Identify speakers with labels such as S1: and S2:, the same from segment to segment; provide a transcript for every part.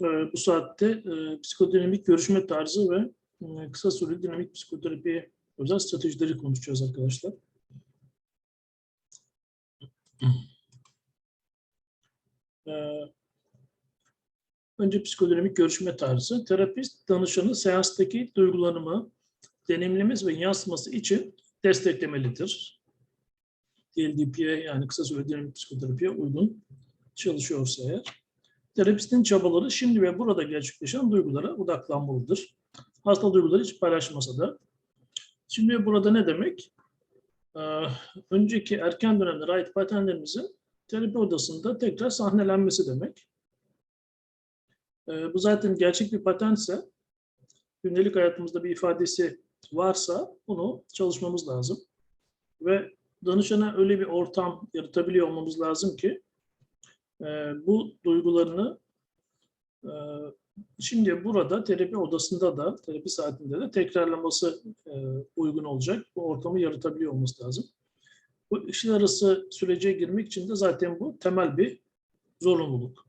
S1: e, bu saatte e, psikodinamik görüşme tarzı ve e, kısa süreli dinamik psikoterapiye özel stratejileri konuşacağız arkadaşlar. Önce psikodinamik görüşme tarzı. Terapist danışanı seanstaki duygulanımı, deneyimlemesi ve yansıması için desteklemelidir. DLDP'ye yani kısa süreli dinamik psikoterapiye uygun çalışıyorsa eğer. Terapistin çabaları şimdi ve burada gerçekleşen duygulara odaklanmalıdır. Hasta duyguları hiç paylaşmasa da. Şimdi ve burada ne demek? Ee, önceki erken dönemlere ait paternlerimizin terapi odasında tekrar sahnelenmesi demek. Ee, bu zaten gerçek bir patentse, gündelik hayatımızda bir ifadesi varsa bunu çalışmamız lazım. Ve danışana öyle bir ortam yaratabiliyor olmamız lazım ki e, bu duygularını e, şimdi burada terapi odasında da, terapi saatinde de tekrarlaması e, uygun olacak. Bu ortamı yaratabiliyor olması lazım. Bu işler arası sürece girmek için de zaten bu temel bir zorunluluk.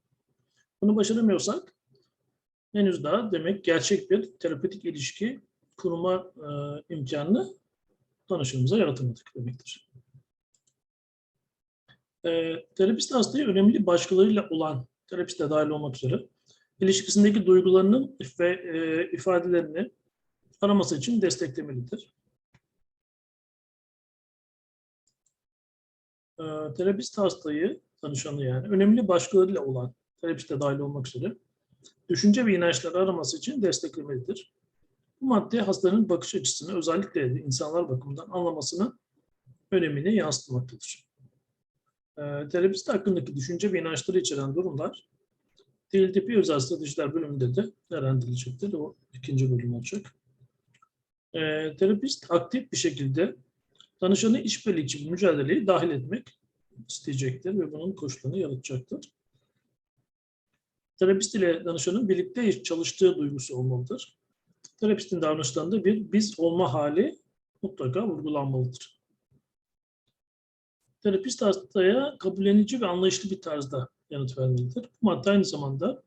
S1: Bunu başaramıyorsak henüz daha demek gerçek bir terapötik ilişki kurma e, imkanını danışanımıza yaratamadık demektir. E, terapist hastayı önemli başkalarıyla olan, terapist dahil olmak üzere, ilişkisindeki duygularının ve e, ifadelerini araması için desteklemelidir. E, terapist hastayı, danışanı yani, önemli başkalarıyla olan, terapist dahil olmak üzere, düşünce ve inançları araması için desteklemelidir. Bu madde hastanın bakış açısını özellikle insanlar bakımından anlamasının önemini yansıtmaktadır. E, terapist hakkındaki düşünce ve inançları içeren durumlar DLTP özel stratejiler bölümünde de değerlendirilecektir. O ikinci bölüm olacak. E, terapist aktif bir şekilde danışanı işbirlikçi bir mücadeleyi dahil etmek isteyecektir ve bunun koşullarını yaratacaktır. Terapist ile danışanın birlikte çalıştığı duygusu olmalıdır. Terapistin davranışlarında bir biz olma hali mutlaka vurgulanmalıdır. Terapist hastaya kabullenici ve anlayışlı bir tarzda yanıt vermelidir. Bu madde aynı zamanda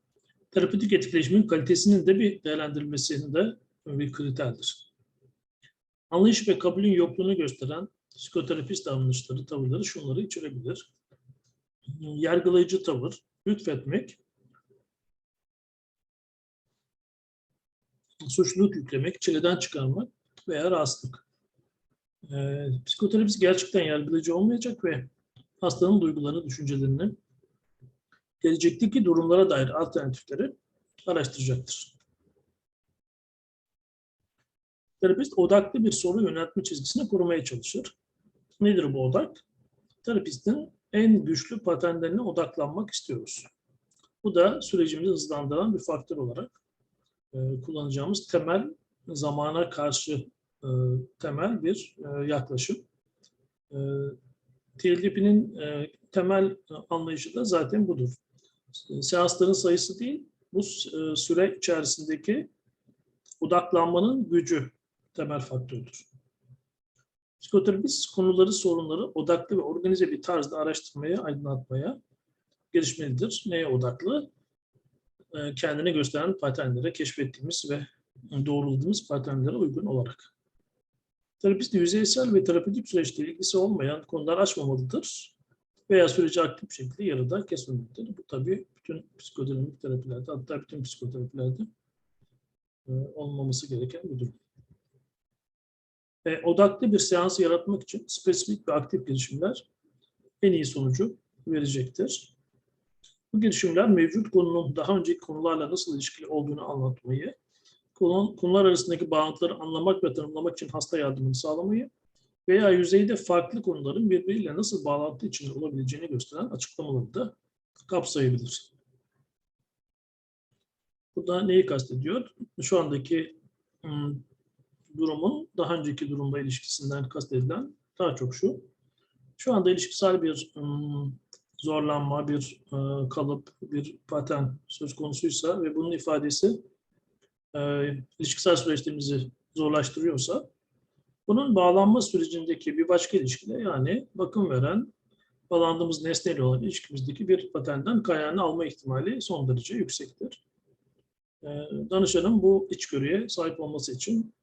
S1: terapötik etkileşimin kalitesinin de bir değerlendirilmesinde bir kriterdir. Anlayış ve kabulün yokluğunu gösteren psikoterapist davranışları, tavırları şunları içerebilir. Yargılayıcı tavır, lütfetmek, suçluluk yüklemek, çileden çıkarmak veya rahatsızlık. Ee, psikoterapist gerçekten yargılayıcı olmayacak ve hastanın duygularını, düşüncelerini, gelecekteki durumlara dair alternatifleri araştıracaktır. Terapist odaklı bir soru yöneltme çizgisini korumaya çalışır. Nedir bu odak? Terapistin en güçlü paternlerine odaklanmak istiyoruz. Bu da sürecimizi hızlandıran bir faktör olarak e, kullanacağımız temel zamana karşı e, temel bir e, yaklaşım. E, TLDP'nin e, temel anlayışı da zaten budur. Seansların sayısı değil, bu süre içerisindeki odaklanmanın gücü temel faktördür. Psikoterapist konuları, sorunları odaklı ve organize bir tarzda araştırmaya, aydınlatmaya gelişmelidir. Neye odaklı? Kendine gösteren paternlere, keşfettiğimiz ve doğruladığımız paternlere uygun olarak. Terapist yüzeysel ve terapötik süreçte ilgisi olmayan konular açmamalıdır veya süreci aktif şekilde yarıda kesmemelidir. Bu tabii bütün psikodinamik terapilerde, hatta bütün psikoterapilerde e, olmaması gereken bir durum. E, odaklı bir seans yaratmak için spesifik ve aktif girişimler en iyi sonucu verecektir. Bu girişimler mevcut konunun daha önceki konularla nasıl ilişkili olduğunu anlatmayı, konular arasındaki bağlantıları anlamak ve tanımlamak için hasta yardımını sağlamayı veya yüzeyde farklı konuların birbiriyle nasıl bağlantı içinde olabileceğini gösteren açıklamaları da kapsayabilir. Burada neyi kastediyor? Şu andaki durumun daha önceki durumla ilişkisinden kastedilen daha çok şu. Şu anda ilişkisel bir ım, zorlanma, bir kalıp, bir patern söz konusuysa ve bunun ifadesi e, ilişkisel süreçlerimizi zorlaştırıyorsa bunun bağlanma sürecindeki bir başka ilişkide yani bakım veren bağlandığımız nesneyle olan ilişkimizdeki bir paternden kaynağını alma ihtimali son derece yüksektir. e, danışanın bu içgörüye sahip olması için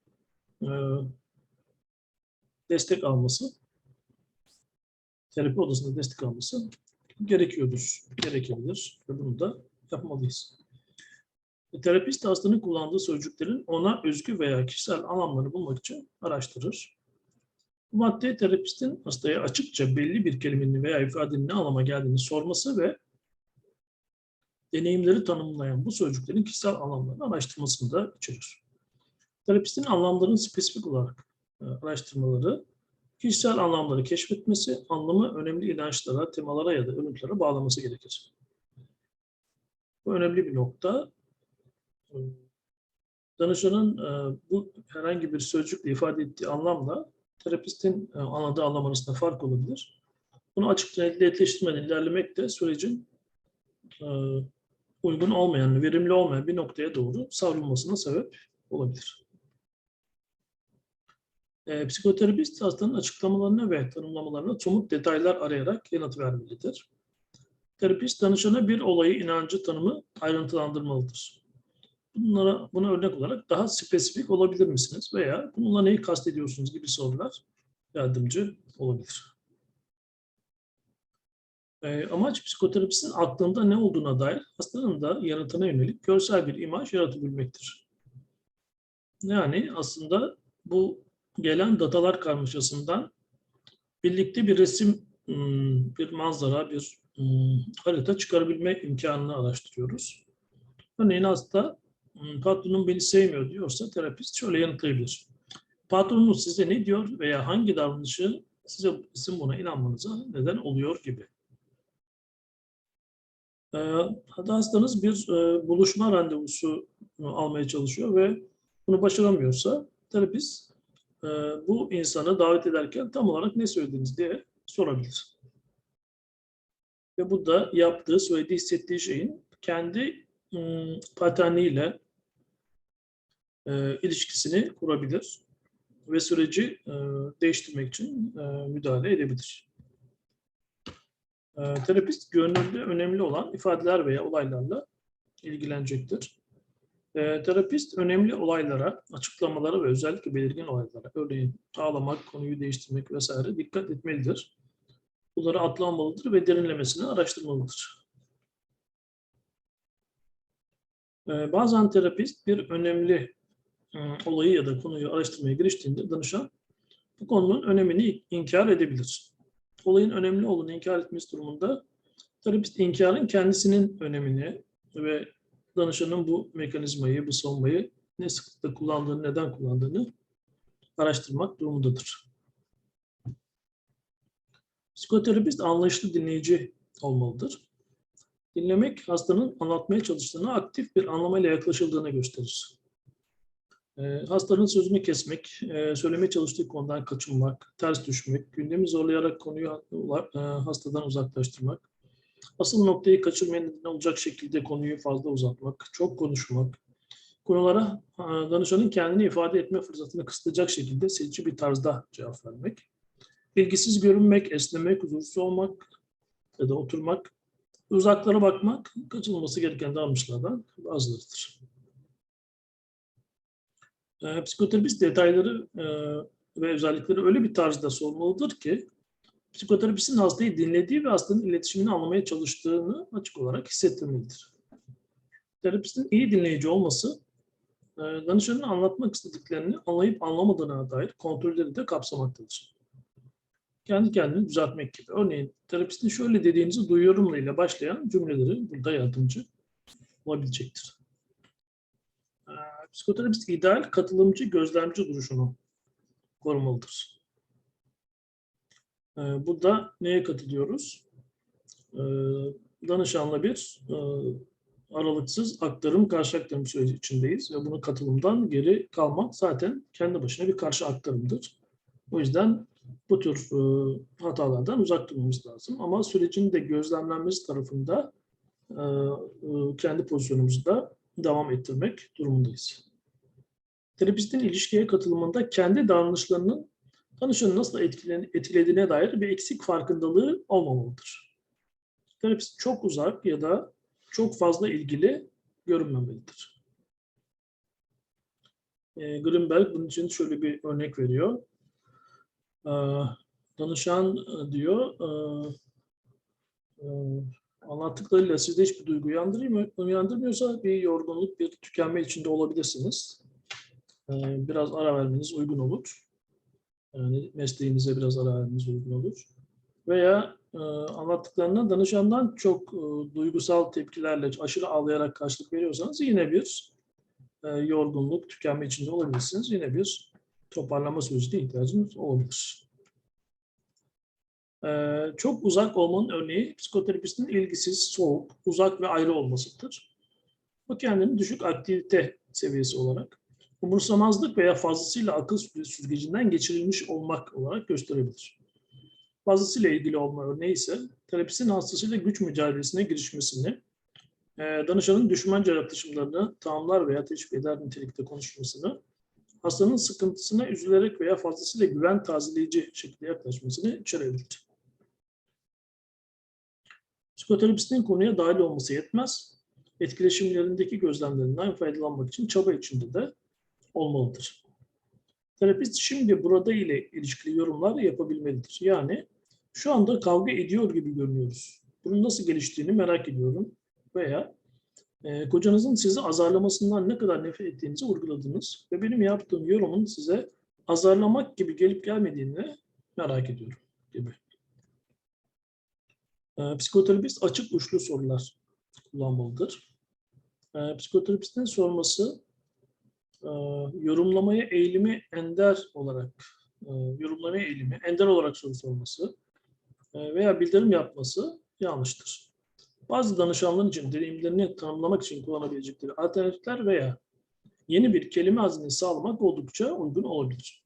S1: e, destek alması, terapi odasında destek alması gerekiyordur, gerekebilir ve bunu da yapmalıyız. Terapist hastanın kullandığı sözcüklerin ona özgü veya kişisel anlamlarını bulmak için araştırır. Bu madde terapistin hastaya açıkça belli bir kelimenin veya ifadenin ne anlama geldiğini sorması ve deneyimleri tanımlayan bu sözcüklerin kişisel anlamlarını araştırmasını da içerir. Terapistin anlamların spesifik olarak e, araştırmaları, kişisel anlamları keşfetmesi, anlamı önemli inançlara, temalara ya da örüntülere bağlaması gerekir. Bu önemli bir nokta. Danışanın e, bu herhangi bir sözcükle ifade ettiği anlamla terapistin e, anladığı anlam arasında fark olabilir. Bunu açıkça netleştirmeden ilerlemek de sürecin e, uygun olmayan, verimli olmayan bir noktaya doğru savrulmasına sebep olabilir. Psikoterapist hastanın açıklamalarına ve tanımlamalarına somut detaylar arayarak yanıt vermelidir. Terapist danışana bir olayı, inancı, tanımı ayrıntılandırmalıdır. Bunlara, buna örnek olarak daha spesifik olabilir misiniz? Veya bununla neyi kastediyorsunuz gibi sorular yardımcı olabilir. E, amaç psikoterapistin aklında ne olduğuna dair hastanın da yanıtına yönelik görsel bir imaj yaratabilmektir. Yani aslında bu gelen datalar karmaşasından birlikte bir resim, hmm, bir manzara, bir hmm, harita çıkarabilme imkanını araştırıyoruz. Örneğin hasta patronum beni sevmiyor diyorsa terapist şöyle yanıtlayabilir. Patronunuz size ne diyor veya hangi davranışı size sizin buna inanmanıza neden oluyor gibi. Ee, Hatta hastanız bir e, buluşma randevusu e, almaya çalışıyor ve bunu başaramıyorsa terapist e, bu insanı davet ederken tam olarak ne söylediniz diye sorabilir. Ve bu da yaptığı, söylediği, hissettiği şeyin kendi paterniyle e, ilişkisini kurabilir ve süreci e, değiştirmek için e, müdahale edebilir. E, terapist görünürde önemli olan ifadeler veya olaylarla ilgilenecektir. Terapist önemli olaylara, açıklamalara ve özellikle belirgin olaylara, örneğin ağlamak, konuyu değiştirmek vesaire dikkat etmelidir. Bunları atlanmalıdır ve derinlemesine araştırmalıdır. E, bazen terapist bir önemli e, olayı ya da konuyu araştırmaya giriştiğinde danışan bu konunun önemini inkar edebilir. Olayın önemli olduğunu inkar etmesi durumunda terapist inkarın kendisinin önemini ve danışanın bu mekanizmayı, bu savunmayı ne sıklıkla kullandığını, neden kullandığını araştırmak durumundadır. Psikoterapist anlayışlı dinleyici olmalıdır. Dinlemek hastanın anlatmaya çalıştığına aktif bir anlamayla yaklaşıldığını gösterir. E, hastanın sözünü kesmek, e, söylemeye çalıştığı konudan kaçınmak, ters düşmek, gündemi zorlayarak konuyu e, hastadan uzaklaştırmak, asıl noktayı kaçırmaya olacak şekilde konuyu fazla uzatmak, çok konuşmak, konulara e, danışanın kendini ifade etme fırsatını kısıtlayacak şekilde seçici bir tarzda cevap vermek, ilgisiz görünmek, esnemek, huzursuz olmak ya da oturmak, uzaklara bakmak kaçınılması gereken davranışlardan bazılarıdır. E, psikoterapist detayları e, ve özellikleri öyle bir tarzda sormalıdır ki psikoterapistin hastayı dinlediği ve hastanın iletişimini anlamaya çalıştığını açık olarak hissettirmelidir. Terapistin iyi dinleyici olması e, danışanın anlatmak istediklerini anlayıp anlamadığına dair kontrolleri de kapsamaktadır. Kendi kendini düzeltmek gibi. Örneğin terapistin şöyle dediğinizi duyuyorum ile başlayan cümleleri burada yardımcı olabilecektir. E, Psikoterapist ideal katılımcı, gözlemci duruşunu korumalıdır. E, Burada neye katılıyoruz? E, Danışanla bir e, aralıksız aktarım, karşı aktarım süreci içindeyiz ve bunu katılımdan geri kalmak zaten kendi başına bir karşı aktarımdır. O yüzden bu tür e, hatalardan uzak durmamız lazım. Ama sürecin de gözlemlenmesi tarafında e, e, kendi pozisyonumuzu da devam ettirmek durumundayız. Terapistin ilişkiye katılımında kendi davranışlarının danışanı nasıl etkilen- etkilediğine dair bir eksik farkındalığı olmamalıdır. Terapist çok uzak ya da çok fazla ilgili görünmemelidir. E, Greenberg bunun için şöyle bir örnek veriyor. E, danışan e, diyor, e, e, anlattıklarıyla sizde hiçbir duygu uyandırıyor mu? uyandırmıyorsa bir yorgunluk, bir tükenme içinde olabilirsiniz. E, biraz ara vermeniz uygun olur. Yani mesleğinize biraz ara vermeniz uygun olur. Veya anlattıklarına danışandan çok duygusal tepkilerle aşırı ağlayarak karşılık veriyorsanız yine bir yorgunluk, tükenme içinde olabilirsiniz. Yine bir toparlama sürecine ihtiyacınız olabilir. E, çok uzak olmanın örneği psikoterapistin ilgisiz, soğuk, uzak ve ayrı olmasıdır. Bu kendini düşük aktivite seviyesi olarak umursamazlık veya fazlasıyla akıl süzgecinden geçirilmiş olmak olarak gösterebilir. Fazlasıyla ilgili olma örneği ise terapistin hastasıyla güç mücadelesine girişmesini, e, danışanın düşmanca yaklaşımlarını tamamlar veya teşvik eder nitelikte konuşmasını, hastanın sıkıntısına üzülerek veya fazlasıyla güven tazeleyici şekilde yaklaşmasını içerebilir. Psikoterapistin konuya dahil olması yetmez. Etkileşimlerindeki gözlemlerinden faydalanmak için çaba içinde de olmalıdır. Terapist şimdi burada ile ilişkili yorumlar yapabilmelidir. Yani şu anda kavga ediyor gibi görünüyoruz. Bunun nasıl geliştiğini merak ediyorum. Veya e, kocanızın sizi azarlamasından ne kadar nefret ettiğinizi vurguladınız ve benim yaptığım yorumun size azarlamak gibi gelip gelmediğini merak ediyorum gibi. E, psikoterapist açık uçlu sorular kullanmalıdır. E, psikoterapistin sorması e, yorumlamaya eğilimi ender olarak e, yorumlamaya eğilimi ender olarak soru sorması e, veya bildirim yapması yanlıştır. Bazı danışanların için deneyimlerini tanımlamak için kullanabilecekleri alternatifler veya yeni bir kelime hazinesi sağlamak oldukça uygun olabilir.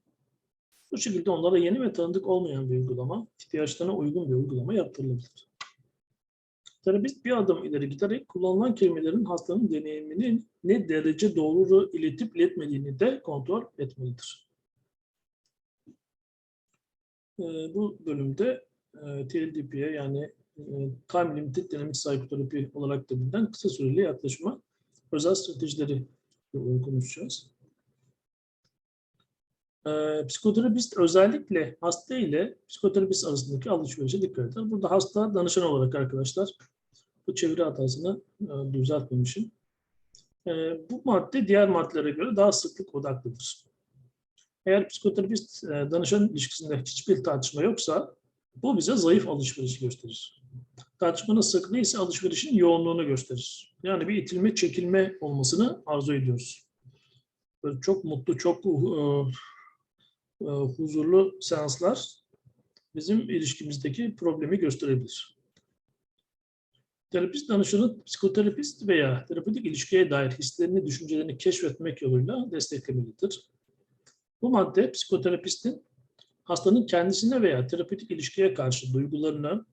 S1: Bu şekilde onlara yeni ve tanıdık olmayan bir uygulama, ihtiyaçlarına uygun bir uygulama yaptırılabilir. Terapist bir adım ileri giderek kullanılan kelimelerin hastanın deneyimini ne derece doğru iletip iletmediğini de kontrol etmelidir. Ee, bu bölümde e, TLDP'ye yani Time Limited Dinamik Psikoterapi olarak da bilinen kısa süreli yaklaşıma özel stratejileri konuşacağız. Ee, psikoterapist özellikle hasta ile psikoterapist arasındaki alışverişe dikkat eder. Burada hasta danışan olarak arkadaşlar bu çeviri hatasını e, düzeltmemişim. E, bu madde diğer maddelere göre daha sıklık odaklıdır. Eğer psikoterapist e, danışan ilişkisinde hiçbir tartışma yoksa bu bize zayıf alışveriş gösterir. Tartışmanın sıklığı ise alışverişin yoğunluğunu gösterir. Yani bir itilme çekilme olmasını arzu ediyoruz. Böyle çok mutlu, çok uh, uh, huzurlu seanslar bizim ilişkimizdeki problemi gösterebilir. Terapist danışanı psikoterapist veya terapötik ilişkiye dair hislerini, düşüncelerini keşfetmek yoluyla desteklemelidir. Bu madde psikoterapistin hastanın kendisine veya terapötik ilişkiye karşı duygularını,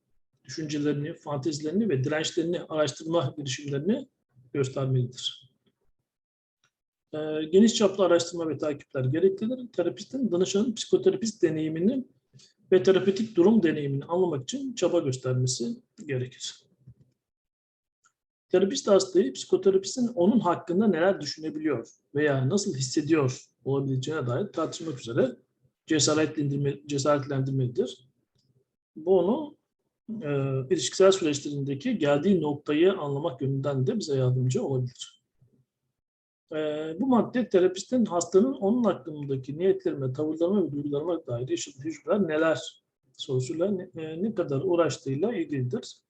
S1: düşüncelerini, fantezilerini ve dirençlerini araştırma girişimlerini göstermelidir. Ee, geniş çaplı araştırma ve takipler gereklidir. Terapistin danışanın psikoterapist deneyimini ve terapötik durum deneyimini anlamak için çaba göstermesi gerekir. Terapist hastayı psikoterapistin onun hakkında neler düşünebiliyor veya nasıl hissediyor olabileceğine dair tartışmak üzere cesaretlendirme, cesaretlendirmelidir. Bu onu e, ilişkisel süreçlerindeki geldiği noktayı anlamak yönünden de bize yardımcı olabilir. E, bu madde terapistin hastanın onun hakkındaki niyetlerime, tavırlarıma ve duygularıma dair yaşadığı tecrübeler neler sorusuyla ne, e, ne kadar uğraştığıyla ilgilidir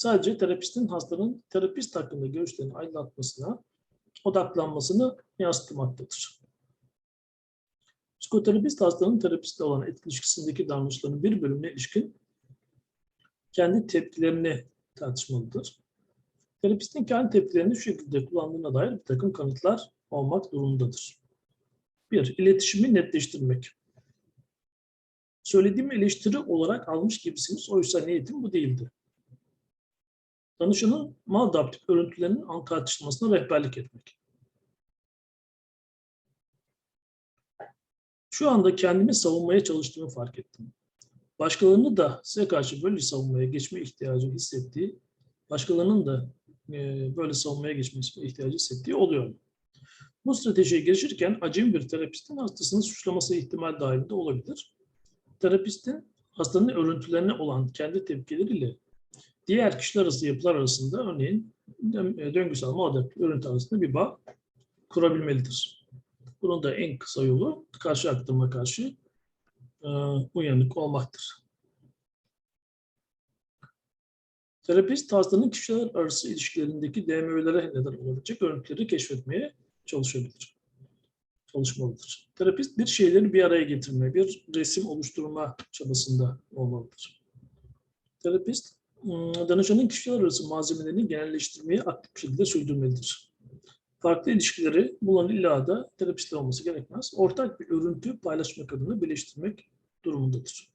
S1: sadece terapistin hastanın terapist hakkında görüşlerini aydınlatmasına, odaklanmasını yansıtmaktadır. Psikoterapist hastanın terapistle olan ilişkisindeki davranışlarının bir bölümüne ilişkin kendi tepkilerini tartışmalıdır. Terapistin kendi tepkilerini şu şekilde kullandığına dair bir takım kanıtlar olmak durumundadır. Bir, iletişimi netleştirmek. Söylediğim eleştiri olarak almış gibisiniz, oysa niyetim bu değildi danışanın maladaptif örüntülerinin tartışılmasına rehberlik etmek. Şu anda kendimi savunmaya çalıştığımı fark ettim. Başkalarını da size karşı böyle savunmaya geçme ihtiyacı hissettiği, başkalarının da e, böyle savunmaya geçme ihtiyacı hissettiği oluyor. Bu stratejiye gelişirken acemi bir terapistin hastasını suçlaması ihtimal dahilinde olabilir. Terapistin hastanın örüntülerine olan kendi tepkileriyle diğer kişiler arası yapılar arasında örneğin dö- döngüsel muadil örüntü arasında bir bağ kurabilmelidir. Bunun da en kısa yolu karşı aktarıma karşı e, uyanık olmaktır. Terapist hastanın kişiler arası ilişkilerindeki DMÖ'lere neden olabilecek örüntüleri keşfetmeye çalışabilir. Çalışmalıdır. Terapist bir şeyleri bir araya getirme, bir resim oluşturma çabasında olmalıdır. Terapist ım, danışanın kişiler arası malzemelerini genelleştirmeyi aktif şekilde sürdürmelidir. Farklı ilişkileri bulan illa da terapistle olması gerekmez. Ortak bir örüntü paylaşmak adına birleştirmek durumundadır.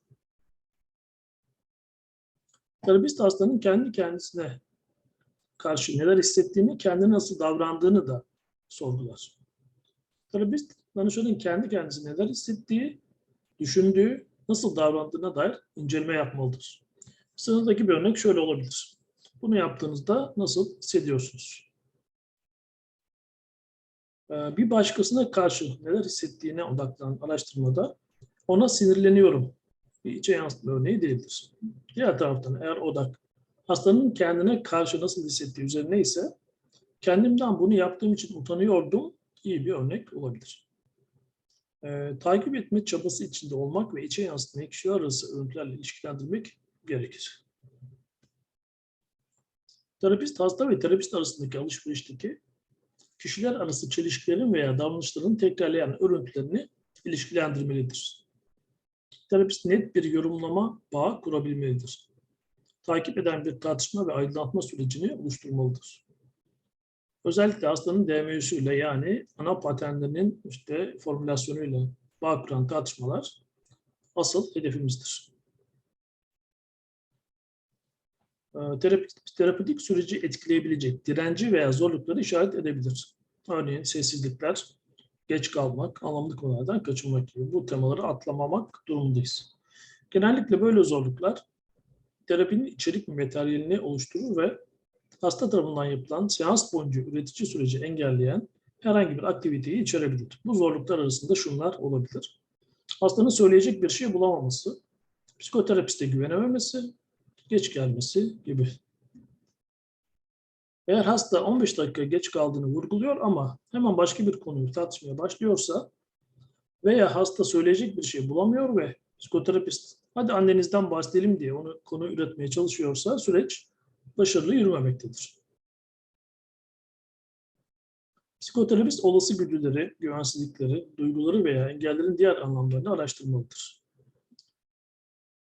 S1: Terapist hastanın kendi kendisine karşı neler hissettiğini, kendine nasıl davrandığını da sorgular. Terapist, danışanın kendi kendisine neler hissettiği, düşündüğü, nasıl davrandığına dair inceleme yapmalıdır. Sıradaki bir örnek şöyle olabilir. Bunu yaptığınızda nasıl hissediyorsunuz? Ee, Bir başkasına karşı neler hissettiğine odaklanan araştırmada ona sinirleniyorum içe yansıtma örneği değildir. Diğer taraftan eğer odak hastanın kendine karşı nasıl hissettiği üzerine ise kendimden bunu yaptığım için utanıyordum iyi bir örnek olabilir. Ee, takip etme çabası içinde olmak ve içe yansıtmayı kişiler arası örüntülerle ilişkilendirmek gerekir. Terapist hasta ve terapist arasındaki alışverişteki kişiler arası çelişkilerin veya davranışların tekrarlayan örüntülerini ilişkilendirmelidir. Terapist net bir yorumlama bağı kurabilmelidir. Takip eden bir tartışma ve aydınlatma sürecini oluşturmalıdır. Özellikle hastanın DMÜ'süyle yani ana paternlerinin işte formülasyonuyla bağ kuran tartışmalar asıl hedefimizdir. Ee, Terapist, terapötik süreci etkileyebilecek direnci veya zorlukları işaret edebilir. Örneğin sessizlikler, geç kalmak, anlamlı konulardan kaçınmak gibi bu temaları atlamamak durumundayız. Genellikle böyle zorluklar terapinin içerik materyalini oluşturur ve hasta tarafından yapılan seans boyunca üretici süreci engelleyen herhangi bir aktiviteyi içerebilir. Bu zorluklar arasında şunlar olabilir. Hastanın söyleyecek bir şey bulamaması, psikoterapiste güvenememesi, geç gelmesi gibi. Eğer hasta 15 dakika geç kaldığını vurguluyor ama hemen başka bir konuyu tartışmaya başlıyorsa veya hasta söyleyecek bir şey bulamıyor ve psikoterapist hadi annenizden bahsedelim diye onu konu üretmeye çalışıyorsa süreç başarılı yürümemektedir. Psikoterapist olası güdüleri, güvensizlikleri, duyguları veya engellerin diğer anlamlarını araştırmalıdır.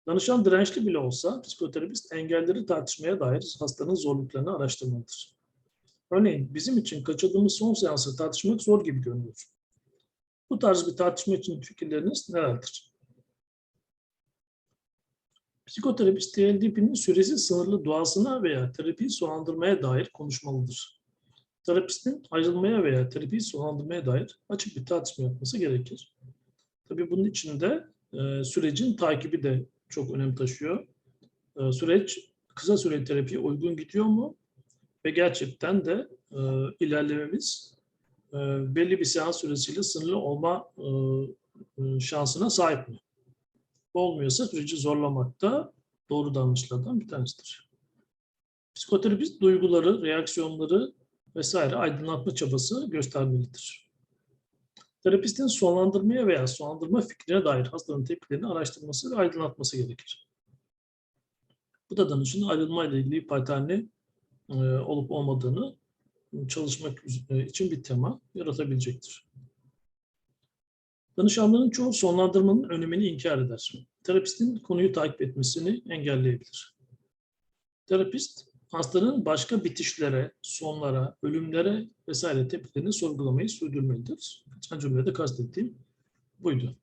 S1: Danışan dirençli bile olsa psikoterapist engelleri tartışmaya dair hastanın zorluklarını araştırmalıdır. Örneğin bizim için kaçırdığımız son seansı tartışmak zor gibi görünüyor. Bu tarz bir tartışma için fikirleriniz nelerdir? Psikoterapist TLDP'nin süresi sınırlı doğasına veya terapiyi sonlandırmaya dair konuşmalıdır. Terapistin ayrılmaya veya terapiyi sonlandırmaya dair açık bir tartışma yapması gerekir. Tabii bunun için de e, sürecin takibi de çok önem taşıyor. E, süreç kısa süreli terapiye uygun gidiyor mu? Ve gerçekten de e, ilerlememiz e, belli bir seans süresiyle sınırlı olma e, şansına sahip mi? Olmuyorsa süreci zorlamak da doğru davranışlardan bir tanesidir. Psikoterapist duyguları, reaksiyonları vesaire aydınlatma çabası göstermelidir. Terapistin sonlandırmaya veya sonlandırma fikrine dair hastanın tepkilerini araştırması ve aydınlatması gerekir. Bu da danışanın ayrılma ile ilgili paterni e, olup olmadığını çalışmak için bir tema yaratabilecektir. Danışanların çoğu sonlandırmanın önemini inkar eder. Terapistin konuyu takip etmesini engelleyebilir. Terapist, hastanın başka bitişlere, sonlara, ölümlere vesaire tepkilerini sorgulamayı sürdürmelidir. Geçen cümlede kastettiğim buydu.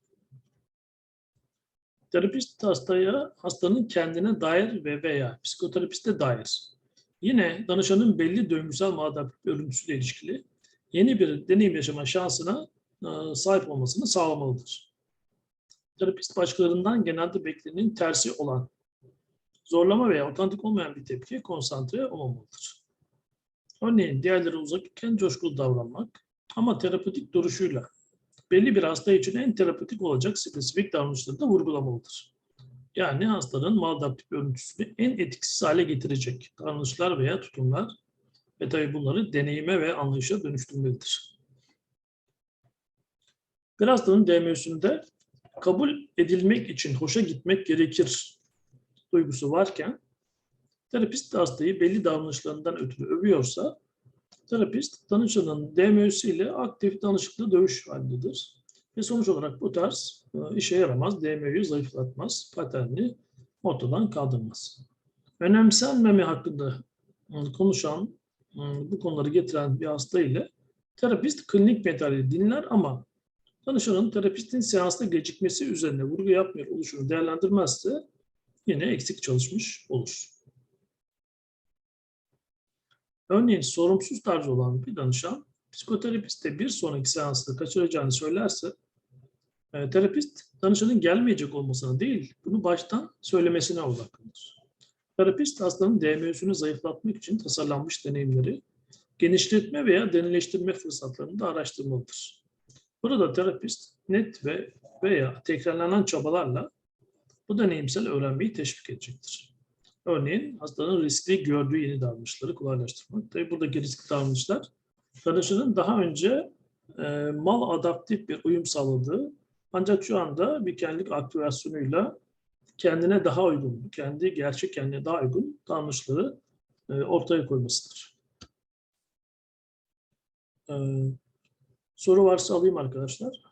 S1: Terapist hastaya, hastanın kendine dair ve veya psikoterapiste dair yine danışanın belli döngüsel mağdur örüntüsüyle ilişkili yeni bir deneyim yaşama şansına e, sahip olmasını sağlamalıdır. Terapist başkalarından genelde beklenenin tersi olan zorlama veya otantik olmayan bir tepkiye konsantre olmamalıdır. Örneğin diğerleri uzakken coşkulu davranmak, ama terapötik duruşuyla belli bir hasta için en terapötik olacak spesifik davranışları da vurgulamalıdır. Yani hastanın maladaptif örüntüsünü en etkisiz hale getirecek davranışlar veya tutumlar ve tabii bunları deneyime ve anlayışa dönüştürmelidir. Bir hastanın DMÖ'sünde kabul edilmek için hoşa gitmek gerekir duygusu varken terapist hastayı belli davranışlarından ötürü övüyorsa terapist danışanın DMÖ'sü ile aktif danışıklı dövüş halindedir. Ve sonuç olarak bu tarz e, işe yaramaz, DMÖ'yü zayıflatmaz, paterni ortadan kaldırmaz. Önemsenmeme hakkında e, konuşan, e, bu konuları getiren bir hasta ile terapist klinik materyali dinler ama danışanın terapistin seansta gecikmesi üzerine vurgu yapmıyor oluşunu değerlendirmezse yine eksik çalışmış olur. Örneğin sorumsuz tarzı olan bir danışan psikoterapiste bir sonraki seansta kaçıracağını söylerse e, terapist danışanın gelmeyecek olmasına değil bunu baştan söylemesine odaklanır. Terapist hastanın DMÖ'sünü zayıflatmak için tasarlanmış deneyimleri genişletme veya denileştirme fırsatlarını da araştırmalıdır. Burada terapist net ve veya tekrarlanan çabalarla bu deneyimsel öğrenmeyi teşvik edecektir. Örneğin hastanın riskli gördüğü yeni davranışları kolaylaştırmak. Tabii buradaki riskli davranışlar danışanın daha önce e, mal adaptif bir uyum sağladığı ancak şu anda bir kendilik aktivasyonuyla kendine daha uygun, kendi gerçek kendine daha uygun davranışları e, ortaya koymasıdır. E, soru varsa alayım arkadaşlar.